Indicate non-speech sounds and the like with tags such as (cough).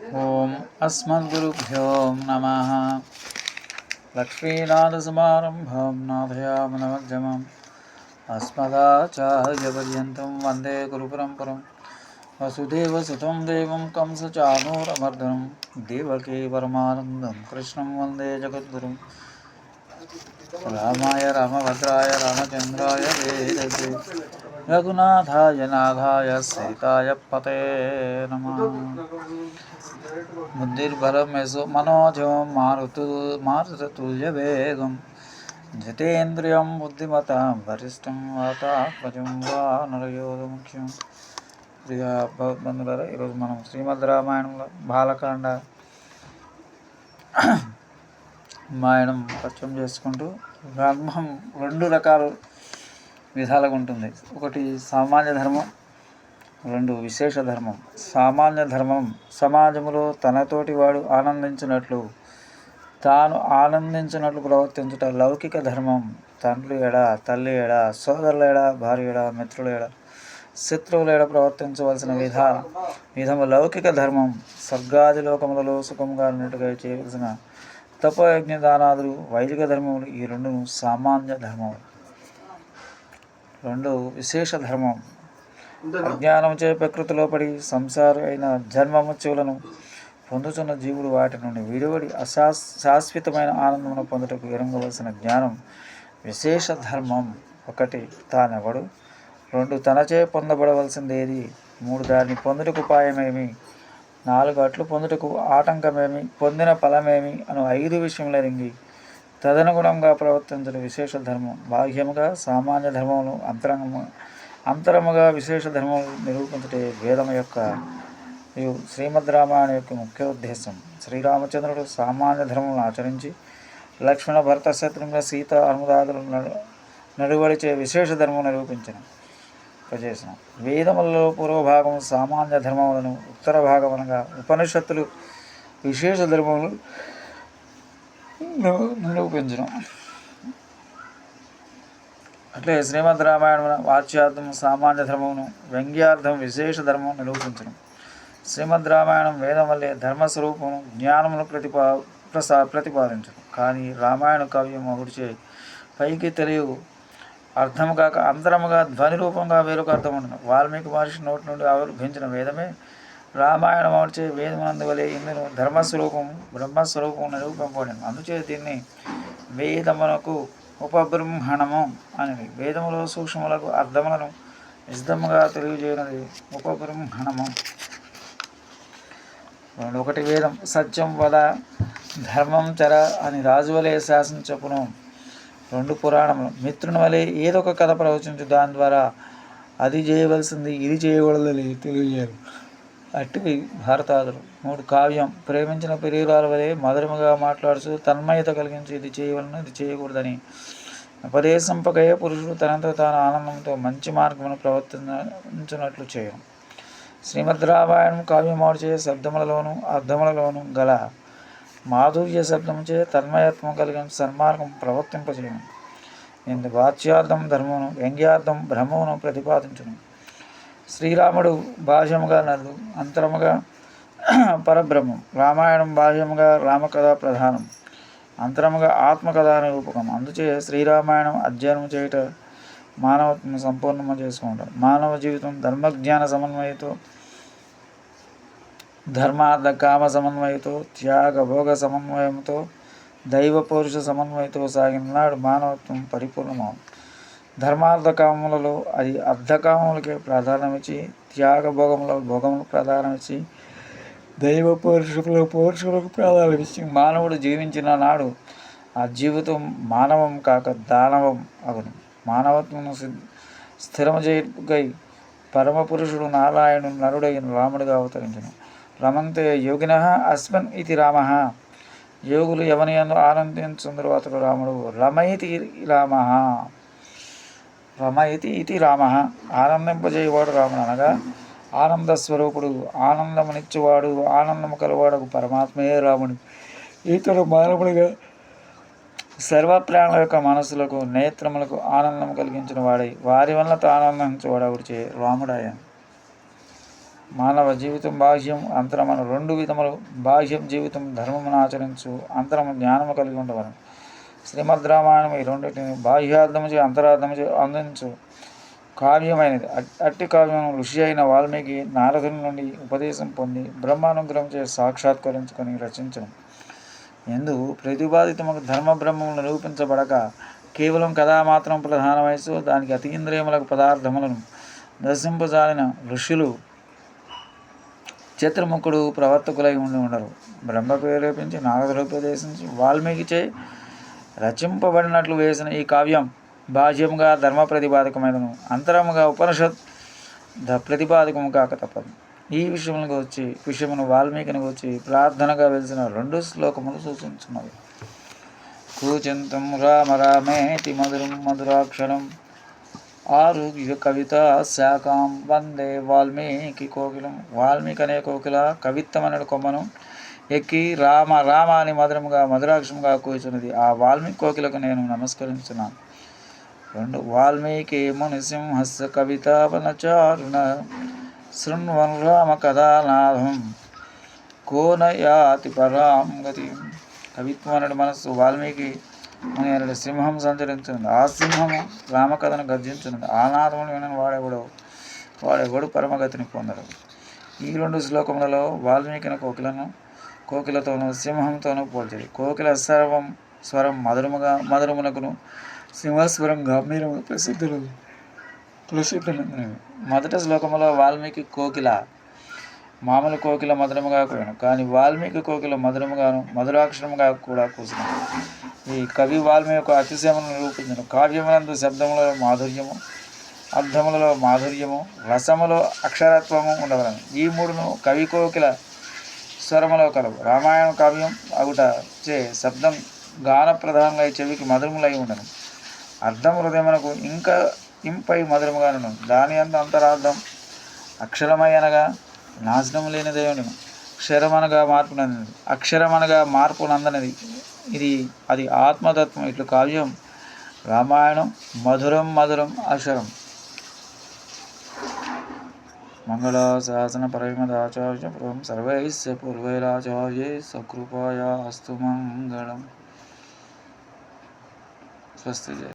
ॐ अस्मद्गुरुभ्यो नमः। लक्ष्मीनाथसमारम्भं नाथयामनमध्यमम् अस्मदाचार्यपर्यन्तं वंदे गुरुपरम्परं। वसुदेवसुतं देवं कंसचानूरमर्दनं देवके परमानन्दं कृष्णं वंदे जगद्गुरुं रामाय रामभद्राय रामचन्द्राय वेदसे रघुनाथाय नाथाय सीताय पते नमः। బుద్ధిర్బలమెసు మనోజో మనోజం మారుతు మారుతతుల్యవేగం. జితేంద్రియం బుద్ధిమత వరిష్టం వాతాత్మజం వా నరయోధముఖ్యం ప్రియ భగవద్బంధులారా ఈరోజు మనం శ్రీమద్ రామాయణంలో బాలకాండ రామాయణం పరిచయం చేసుకుంటూ బ్రహ్మం రెండు రకాల విధాలుగా ఉంటుంది. ఒకటి సామాన్య ధర్మం రెండు విశేష ధర్మం. సామాన్య ధర్మం సమాజంలో తనతోటి వాడు ఆనందించినట్లు తాను ఆనందించినట్లు ప్రవర్తించుట లౌకిక ధర్మం. తండ్రి ఎడ తల్లి ఎడ సోదరుల ఎడ భార్య ఎడ మిత్రుల ఎడ శత్రువుల ఎడ ప్రవర్తించవలసిన విధా విధము లౌకిక ధర్మం. స్వర్గాది లోకములలో సుఖంగా ఉన్నట్టుగా చేయవలసిన తపయజ్ఞ దానాదులు వైదిక ధర్మములు ఈ రెండు సామాన్య ధర్మం. రెండు విశేష ధర్మం. అజ్ఞానముచే ప్రకృతిలో పడి సంసారైన అయిన జన్మముచ్చులను పొందుతున్న జీవుడు వాటి నుండి విడివడి అశా శాశ్వతమైన ఆనందమును పొందుటకు ఎరంగవలసిన జ్ఞానం విశేష ధర్మం ఒకటి తానెవడు? రెండు తనచే పొందబడవలసింది ఏది మూడు దాన్ని పొందుటకు ఉపాయమేమి? నాలుగు అట్లు పొందుటకు ఆటంకమేమి? పొందిన ఫలమేమి? అను ఐదు విషయములరింగి తదనుగుణంగా ప్రవర్తించడం విశేష ధర్మం. బాహ్యముగా సామాన్య ధర్మములు అంతరంగము అంతరముగా విశేష ధర్మం నిరూపించటే వేదం యొక్క శ్రీమద్ రామాయణ యొక్క ముఖ్య ఉద్దేశం. శ్రీరామచంద్రుడు సామాన్య ధర్మం ఆచరించి లక్ష్మణ భరత శత్రుఘ్న సీత అనుదాదులు నడు నడువడిచే విశేష ధర్మం నిరూపించిన చేసిన వేదములలో పూర్వభాగం సామాన్య ధర్మములను ఉత్తర భాగం అనగా ఉపనిషత్తులు విశేష ధర్మములు నిరూపించడం అట్లే శ్రీమద్ రామాయణమున వాచ్యార్థం సామాన్య ధర్మమును వ్యంగ్యార్థం విశేష ధర్మం నిరూపించడం. శ్రీమద్ రామాయణం వేదం వల్లే ధర్మస్వరూపము జ్ఞానమును ప్రతిపా ప్రసా ప్రతిపాదించడం. కానీ రామాయణ కావ్యం ఒకటిచే పైకి తెలియవు. అర్థము కాక అంతరముగా ధ్వని రూపంగా వేరొక అర్థం ఉండను వాల్మీకి మహర్షి నోటి నుండి ఆవిర్భించిన వేదమే. రామాయణం అమర్చే వేదమునందు వలె ఇందును ధర్మస్వరూపం బ్రహ్మస్వరూపం నిరూపింపబడింది అందుచే దీన్ని వేదమునకు ఉపబ్రహ్మణము అని వేదములో సూక్ష్మములకు అర్థములను నిజముగా తెలియజేయనది ఉపబ్రహ్మణము. రెండు ఒకటి వేదం సత్యం వద ధర్మం చర అని రాజువలే శాసించపును రెండు పురాణములు. మిత్రుని వలె ఏదో ఒక కథ ప్రవచించు దాని ద్వారా అది చేయవలసింది ఇది చేయకూడదని తెలియజేయరు. అట్టివి భారతాదులు. మూడు కావ్యం. ప్రేమించిన ప్రియురాల వలె మధురముగా మాట్లాడుతూ తన్మయత కలిగించి. ఇది చేయవలను ఇది చేయకూడదని. ఉపదేశంపకై పురుషుడు తనంత తాను ఆనందంతో మంచి మార్గమును ప్రవర్తించినట్లు చేయడం శ్రీమద్ రామాయణం కావ్యమాడుచే శబ్దములలోను అర్థములలోను గల మాధుర్య శబ్దముచే తన్మయత్వం కలిగిన సన్మార్గం ప్రవర్తింపచేయడం ఇందు వాచ్యార్థం ధర్మమును వ్యంగ్యార్థం బ్రహ్మమును ప్రతిపాదించును. శ్రీరాముడు బాహ్యముగా నరుడు అంతరముగా (clears throat) పరబ్రహ్మం. రామాయణం బాహ్యముగా రామకథ ప్రధానం. అంతరముగా ఆత్మకథ నిరూపకం. అందుచే శ్రీరామాయణం అధ్యయనం చేయుట మానవత్వం సంపూర్ణము చేసుకుంటాం. మానవ జీవితం ధర్మజ్ఞాన సమన్వయతో ధర్మార్థ కామ సమన్వయతో త్యాగ భోగ సమన్వయంతో దైవ పౌరుష సమన్వయంతో సాగిన నాడు మానవత్వం పరిపూర్ణమవు ధర్మార్థకామములలో అది అర్ధకామములకే ప్రాధాన్యమిచ్చి త్యాగ భోగముల భోగములకు ప్రాధాన్యమిచ్చి దైవ పురుషులకు పౌరుషులకు ప్రాధాన్యమిచ్చి మానవుడు జీవించిన నాడు ఆ జీవితం మానవం కాక దానవం అగును. మానవత్వమును సిద్- స్థిరము చేయుటకై పరమపురుషుడు నారాయణుడు నరుడైన రాముడిగా అవతరించను. రమంతే యోగిన అస్మిన్ ఇది రామ. యోగులు ఎవని ఎందు ఆనందించుందరు అతడు రాముడు. రమైతి రామ. రమ ఇది రామ. ఆనందింపజేయవాడు రాముడు అనగా ఆనంద స్వరూపుడు ఆనందమునిచ్చేవాడు ఆనందము కలవాడు పరమాత్మయే రాముడు. ఇతడు మానవుడిగా సర్వ ప్రాణుల యొక్క మనసులకు నేత్రములకు ఆనందం కలిగించిన వాడై వారి వల్ల ఆనందించేవాడు చే రాముడాయ. మానవ జీవితం బాహ్యం అంతరమను రెండు విధములు బాహ్యం జీవితం ధర్మమును ఆచరించు అంతరము జ్ఞానము కలిగి ఉండవలను. శ్రీమద్ రామాయణం ఈ రెండింటిని బాహ్యార్థము చే అంతరార్థము చే అందించు. కావ్యమైనది. అట్టి కావ్యం ఋషి అయిన వాల్మీకి నారదుని నుండి ఉపదేశం పొంది బ్రహ్మానుగ్రహం చే సాక్షాత్కరించుకొని రచించను. ఎందు ప్రతిపాదితమకు ధర్మ బ్రహ్మములు నిరూపించబడక కేవలం కథా మాత్రం ప్రధానమైసు దానికి అతీంద్రియములకు పదార్థములను దర్శింపజాలిన ఋషులు చిత్రముఖుడు ప్రవర్తకులై ఉండి ఉండరు. బ్రహ్మ ప్రేరేపించి నారదులు ఉపదేశించి వాల్మీకిచే రచింపబడినట్లు వేసిన ఈ కావ్యం బాహ్యముగా ధర్మ ప్రతిపాదకమైనను అంతరముగా ఉపనిషత్ ద ప్రతిపాదకము కాక తప్పదు. ఈ విషయమును వచ్చి విషయమును వాల్మీకిని వచ్చి ప్రార్థనగా వెలిసిన రెండు శ్లోకములు సూచించున్నవి. కూచింతం రామ రామేతి మధురం మధురాక్షరం ఆరుగ్య కవిత శాఖాం వందే వాల్మీకి కోకిలం. వాల్మీకి అనే కోకిల కవిత్వం అనే కొమ్మను ఎక్కి రామ రామ అని మధురముగా మధురాక్షముగా కూర్చున్నది. ఆ వాల్మీకి కోకిలకు నేను నమస్కరించున్నాను. రెండు వాల్మీకి మునిసింహస్య కవితావనచారుణ శృణ్వన్ రామ కథానాథం కోనయాతి పరాం గతి కవిత్వనుడి మనస్సు వాల్మీకి అని అనే సింహం సంచరించున్నది. ఆ సింహము రామకథను గర్జించున్నది. ఆ నాదమును వినని వాడెవడో వాడెవడు పరమగతిని పొందడు. ఈ రెండు శ్లోకములలో వాల్మీకిని కోకిలను కోకిలతోనూ సింహంతోనూ పోల్చేది కోకిల సర్వం స్వరం మధురముగా మధురమునకును సింహస్వరం గంభీరము ప్రసిద్ధులు ప్రసిద్ధులు మొదటి శ్లోకములో వాల్మీకి కోకిల మామూలు కోకిల మధురముగా కూడాను కానీ వాల్మీకి కోకిల మధురముగాను మధురాక్షరముగా కూడా కూసిన ఈ కవి వాల్మీకి యొక్క అతిశయమును నిరూపించను. కావ్యములందు శబ్దములలో మాధుర్యము అర్థములలో మాధుర్యము రసములో అక్షరత్వము ఉండవలను. ఈ మూడును కవి కోకిల స్వరములో కలవు రామాయణ కావ్యం అగుట చే శబ్దం గాన ప్రధానంగా చెవికి మధురములై ఉండను. అర్థం హృదయమునకు ఇంకా ఇంపై మధురముగాను దాని అంత అంతరార్థం అక్షరమై అనగా నాశనం లేని దేవుని క్షరమనగా మార్పు నందినది అక్షరమనగా మార్పు నందనది. ఇది అది ఆత్మతత్వం. ఇట్లు కావ్యం రామాయణం మధురం మధురం అక్షరం. मंगलाशासन परमदाचार्यपुरं सर्वैस्य पूर्वैराचार्यै सकृपया अस्तु मङ्गलम् जय।